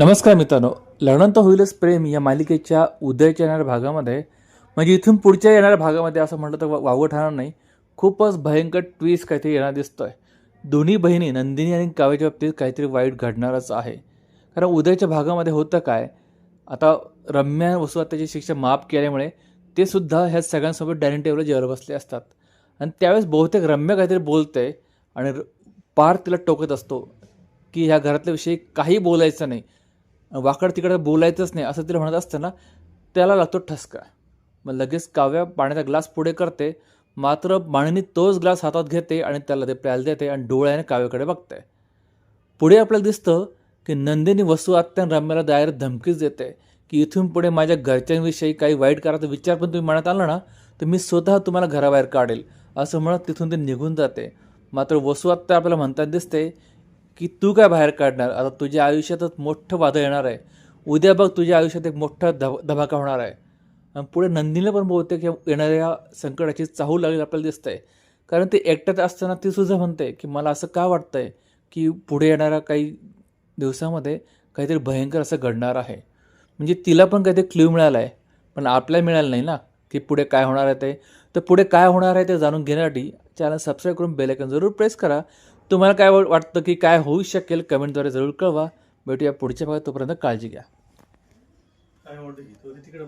नमस्कार मित्रांनो. लढण तर होईलच प्रेम या मालिकेच्या उदयच्या येणाऱ्या भागामध्ये. म्हणजे इथून पुढच्या येणाऱ्या भागामध्ये असं म्हटलं तर वा- वावगं ठरणार नाही. खूपच भयंकर ट्विस्ट काहीतरी येणार दिसतोय. दोन्ही बहिणी नंदिनी आणि काव्याच्या बाबतीत काहीतरी वाईट घडणारच आहे. कारण उदयच्या भागामध्ये होतं काय? आता रम्या वसुहत्याची शिक्षा माफ केल्यामुळे ते सुद्धा ह्या सगळ्यांसोबत डायनिंग टेबलवर जेवर बसले असतात. आणि त्यावेळेस बहुतेक रम्या काहीतरी बोलते आणि पार तिला टोकत असतो की ह्या घरातल्या विषयी काही बोलायचं नाही. वाकड तिकडं बोलायचंच नाही असं तिला म्हणत असतं ना त्याला लागतो ठसका. मग लगेच काव्या पाण्याचा ग्लास पुढे करते मात्र माणिनी तोच ग्लास हातात घेते आणि त्याला ते प्यायला देते आणि डोळ्याने काव्याकडे बघते. पुढे आपल्याला दिसतं की नंदिनी वसू आत्या रम्याला दायर धमकीच देते की इथून पुढे माझ्या घरच्यांविषयी काही वाईट करायचा विचार पण तुम्ही मनात आला ना तर मी स्वतः तुम्हाला घराबाहेर काढेल असं म्हणत तिथून ते निघून जाते. मात्र वसू आत्ता आपल्याला म्हणतात दिसते की तू काय बाहेर काढणार? आता तुझ्या आयुष्यातच मोठं वादळ येणार आहे. उद्या बघ तुझ्या आयुष्यात एक मोठा धब धबाका होणार आहे. आणि पुढे नंदीला पण बहुतेक येणाऱ्या संकटाची चाहूल लागेल आपल्याला दिसतंय. कारण ती एकट्यात असताना ती सुद्धा म्हणते की मला असं का वाटतंय की पुढे येणाऱ्या काही दिवसामध्ये काहीतरी भयंकर असं घडणार आहे? म्हणजे तिला पण काहीतरी क्ल्यू मिळाला आहे पण आपल्याला मिळालं नाही ना की पुढे काय होणार आहे ते. तर पुढे काय होणार आहे ते जाणून घेण्यासाठी चॅनल सबस्क्राईब करून बेलायकन जरूर प्रेस करा. तुम्हाला काय वाटतं की काय होऊ शकेल कमेंटद्वारे जरूर कळवा. भेटूया पुढच्या भागात. तोपर्यंत काळजी घ्या. काय तिकडे